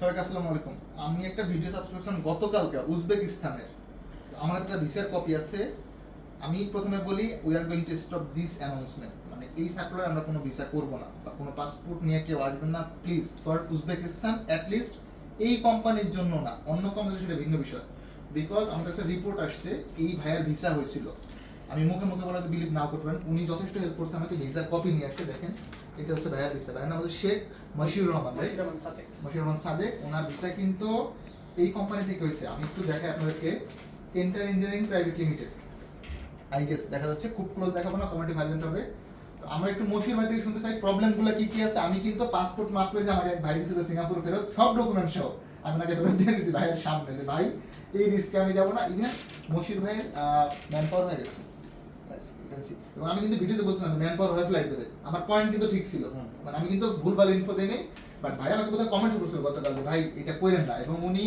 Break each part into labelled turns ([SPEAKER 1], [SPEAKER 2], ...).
[SPEAKER 1] সবাইকে আসসালামু আলাইকুম। আমি একটা ভিডিও করেছিলাম গতকালকে উজবেকিস্তানের। আমার একটা ভিসার কপি আছে। আমি প্রথমে বলি we are going to stop this announcement মানে এই সার্কুলার আমরা কোনো ভিসা করব না বা কোনো পাসপোর্ট নিয়ে কেউ আসবেন না। প্লিজ ফর উজবেকিস্তান অ্যাটলিস্ট এই কোম্পানির জন্য না, অন্য কোম্পানির সেটা ভিন্ন বিষয়। বিকজ আমাদের একটা রিপোর্ট আসছে, এই ভাইয়ার ভিসা হয়েছিল। আমি মুখে মুখে বলে বিলিভ না করতে পারেন। উনি যথেষ্ট হেল্প করছে আমাকে ভিসার কপি নিয়ে আসছে দেখেন। এটা হচ্ছে ভাইয়ার ভিসা ভাইয়ার নাম হচ্ছে শেখ মশিউর রহমান? মশিউর রহমান সাদেক। ওনার ভিসা কিন্তু এই কোম্পানি থেকে হয়েছে। আমি একটু দেখাই আপনাদেরকে। Enter engineering private limited I guess দেখা যাচ্ছে খুব ক্লোজ দেখাবো না কমেন্টে ভাইলেন্ট হবে। তো আমরা একটু মশির ভাই থেকে শুনতে চাই প্রবলেমগুলো কি কি আছে? আমি কিন্তু পাসপোর্ট মাত্র যে আমাকে এক ভাই দিয়েছিল সিঙ্গাপুর ফেরত সব ডকুমেন্ট সহ। আমি তাকে ফেরত দিয়ে দিয়েছি ভাইয়ের সামনে যে ভাই এই রিস্কে আমি যাব না। ইভেন মশির ভাইয়ের ম্যান পাওয়ার হয়ে গেছে। এবং আমি কিন্তু ভিডিওতে বলছিলাম ম্যান পাওয়ার হয়ে ফ্লাইট দেবে আমার পয়েন্ট কিন্তু ঠিক ছিল। মানে আমি কিন্তু ভুলভাল ইনফো দেই নাই বাট ভাই আমাকে কোথাও কমেন্ট করছিল গতকাল ভাই এটা করেন না। এবং উনি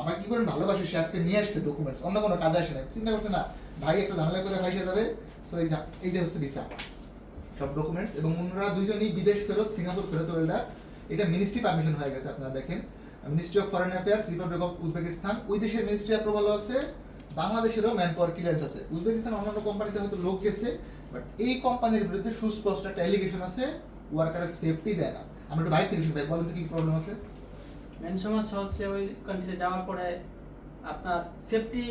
[SPEAKER 1] আমার কি করেন ভালোবাসে সে আজকে নিয়ে আসছে ডকুমেন্টস অন্য কোনো কাজে আসে না চিন্তা করছে না ভাই একটা ঝামেলা করে ভাইসে যাবে। সো এই এই যে হচ্ছে ভিসা সব ডকুমেন্টস এবং ওনারা দুইজনই বিদেশ ফেরত সিঙ্গাপুর ফেরত ওয়েল্ডার এটা মিনিস্ট্রি পারমিশন হয়ে গেছে আপনারা দেখেন। Ministry of foreign affairs republic of Uzbekistan ওই দেশের মিনিস্ট্রি অ্যাপ্রুভাল আছে। বাংলাদেশেরও ম্যান পাওয়ার ক্লিয়ারেন্স আছে। উজবেকিস্তান অন্যান্য কোম্পানিতে হয়তো লোক গেছে বাট এই কোম্পানির বিরুদ্ধে সুস্পষ্ট একটা অ্যালিগেশন আছে ওয়ার্কারের সেফটি দেয় না। আমরা একটু বাইক থেকে শুনতে পাই বলেন তো কি প্রবলেম আছে?
[SPEAKER 2] মেন সমস্যা হচ্ছে ওই কান্ট্রিতে যাওয়ার পরে আপনার সেফটি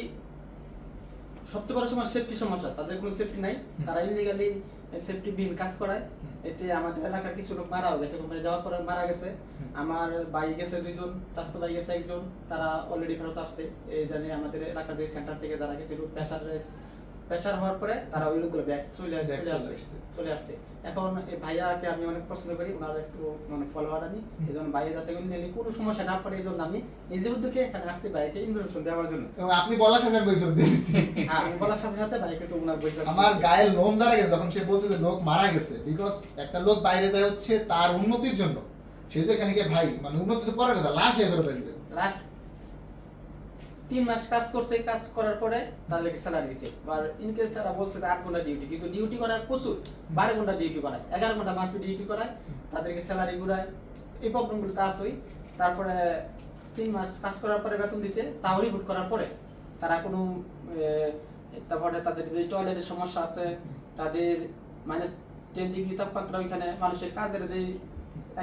[SPEAKER 2] সবচেয়ে বড় সমস্যা সেফটি সমস্যা। তাদের কোনো সেফটি নাই। তারা ইলিগালি সেফটি বিন কাজ করায়। এতে আমাদের এলাকার কিছু লোক মারাও গেছে কোম্পানি যাওয়ার পরে মারা গেছে। আমার ভাই গেছে দুইজন স্বাস্থ্য ভাই গেছে একজন তারা অলরেডি ফেরত আসছে। এই নিয়ে আমাদের এলাকার যে সেন্টার থেকে যারা গেছিল প্রেশার প্রেশার হওয়ার পরে তারা ওই লোকগুলো ব্যাক চলে আসছে চলে আসছে। চলে আসছে এখন এই ভাইয়াকে আমি অনেক পছন্দ করি ওনার একটু মানে ফলোয়ার আনি
[SPEAKER 1] হুম।
[SPEAKER 2] এই জন্য ভাইয়া যাতে নিলে কোনো সমস্যা না পড়ে এই জন্য আমি নিজে উদ্যোগে এখানে আসছি ভাইকে ইনফরমেশন দেওয়ার জন্য
[SPEAKER 1] আপনি বলার সাথে বই ফেরত দিয়েছি
[SPEAKER 2] হ্যাঁ, আমি বলার সাথে সাথে ভাইকে তো ওনার বই
[SPEAKER 1] আমার। গায়ের লোম দাঁড়া গেছে যখন সে বলছে যে লোক মারা গেছে বিকজ একটা লোক বাইরে যায় হচ্ছে তার উন্নতির জন্য সে তো এখানে গিয়ে ভাই মানে উন্নতি তো পরে কথা লাশ হয়ে ফেরত আসবে
[SPEAKER 2] লাস্ট তিন মাস কাজ করছে কাজ করার পরে তাদেরকে স্যালারি দিছে। আর ইনকেস তারা বলছে যে আট ঘণ্টা ডিউটি কিন্তু ডিউটি করায় প্রচুর। বারো ঘণ্টা ডিউটি করায় এগারো ঘণ্টা মাস ডিউটি করায় তাদেরকে স্যালারি ঘুরায়। এই প্রবলেমগুলো তো আসই তারপরে তিন মাস কাজ করার পরে বেতন দিছে তাও রিপোর্ট করার পরে। তারা কোনো তারপরে তাদের যে টয়লেটের সমস্যা আছে তাদের মানে টেন ডিগ্রি তাপমাত্রা ওইখানে মানুষের কাজের যে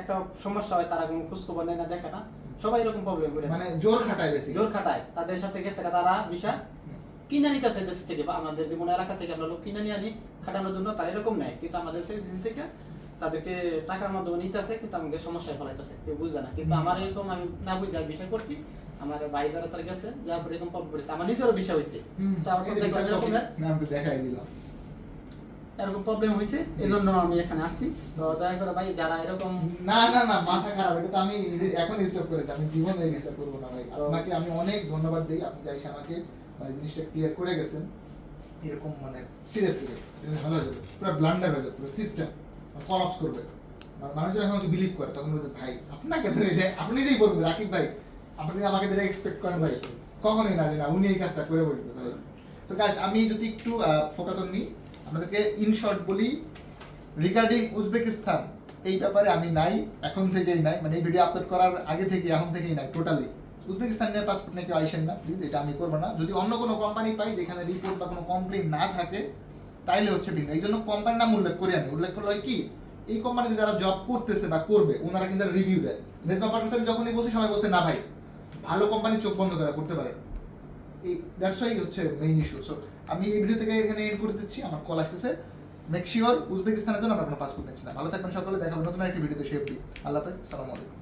[SPEAKER 2] একটা সমস্যা হয় তারা কোনো খোঁজখবর নেয় না দেখে না। সবাই এরকম প্রবলেম করে
[SPEAKER 1] মানে জোর খাটায় বেশি
[SPEAKER 2] জোর খাটায়। তাদের সাথে গেছে তারা বিষয় কিনে নিতেছে দেশ থেকে বা আমাদের যেমন এলাকা থেকে আমরা লোক কিনে নিয়ে আনি খাটানোর জন্য তারা এরকম নেয়। কিন্তু আমাদের সেই দেশ থেকে তাদেরকে টাকার মাধ্যমে নিতেছে কিন্তু আমাকে সমস্যায় ফেলাইতেছে। কেউ বুঝবে না। কিন্তু আমার এরকম আমি না বুঝে বিষয় করছি। আমার ভাই বেড়া তার গেছে যার পরে এরকম প্রবলেম করেছে। আমার নিজেরও বিষয় হয়েছে।
[SPEAKER 1] তো দেখাই দিলাম।
[SPEAKER 2] এরকম প্রবলেম হয়েছে এই জন্য আমি এখানে আসছি। তো দয়া করে ভাই যারা এরকম
[SPEAKER 1] না না না মাথা খারাপ এটা তো আমি এখন স্টপ করেছি আমি জীবনে বিচার করব না ভাই। আপনাকে আমি অনেক ধন্যবাদ দিই আপনি যাই আমাকে মানে জিনিসটা ক্লিয়ার করে গেছেন। এরকম মানে সিরিয়াসলি ভালো হয়ে যাবে পুরো ব্লান্ডার হয়ে যাবে পুরো সিস্টেম কলাপস করবে। মানে মানুষ যখন আমাকে বিলিভ করে তখন বলছে ভাই আপনাকে তো এটা আপনি নিজেই বলবেন রাকিব ভাই আপনি আমাকে যেটা এক্সপেক্ট করেন ভাই কখনোই না যে না উনি এই কাজটা করে বসবে ভাই। তো গাইস আমি যদি একটু ফোকাস অন নিই আপনাদেরকে ইন শর্ট বলি রিগার্ডিং উজবেকিস্তান এই ব্যাপারে আমি নাই, এখন থেকেই নাই মানে এই ভিডিও আপলোড করার আগে থেকে এখন থেকেই নাই টোটালি উজবেকিস্তানের পাসপোর্ট নিয়ে কেউ আইসেন না প্লিজ এটা আমি করব না। যদি অন্য কোনো কোম্পানি পাই, যেখানে রিপোর্ট বা কোনো কমপ্লেন না থাকে, তাইলে হচ্ছে ভিন্ন। এই জন্য কোম্পানির নাম উল্লেখ করি আমি। উল্লেখ করলে হয় কি, এই কোম্পানিতে যারা জব করতেছে বা করবে, ওনারা কিন্তু রিভিউ দেয়। নেজমা পার্টনার যখনই বলছে, সবাই বলছে, না ভাই, ভালো কোম্পানি চোখ বন্ধ করা, করতে পারে এই দ্যাটস ওয়াই হচ্ছে মেইন ইস্যু সো আমি এই ভিডিও থেকে এখানে এড করে দিচ্ছি, আমার কল আসতেছে। মেক শিওর উজবেকিস্তানের জন্য আমরা কোনো পাসপোর্ট নিচ্ছি না। ভালো থাকবেন সকলে দেখাবেন নতুন একটি ভিডিওতে সেফটি আল্লাহ হাফেজ, সালামু আলাইকুম।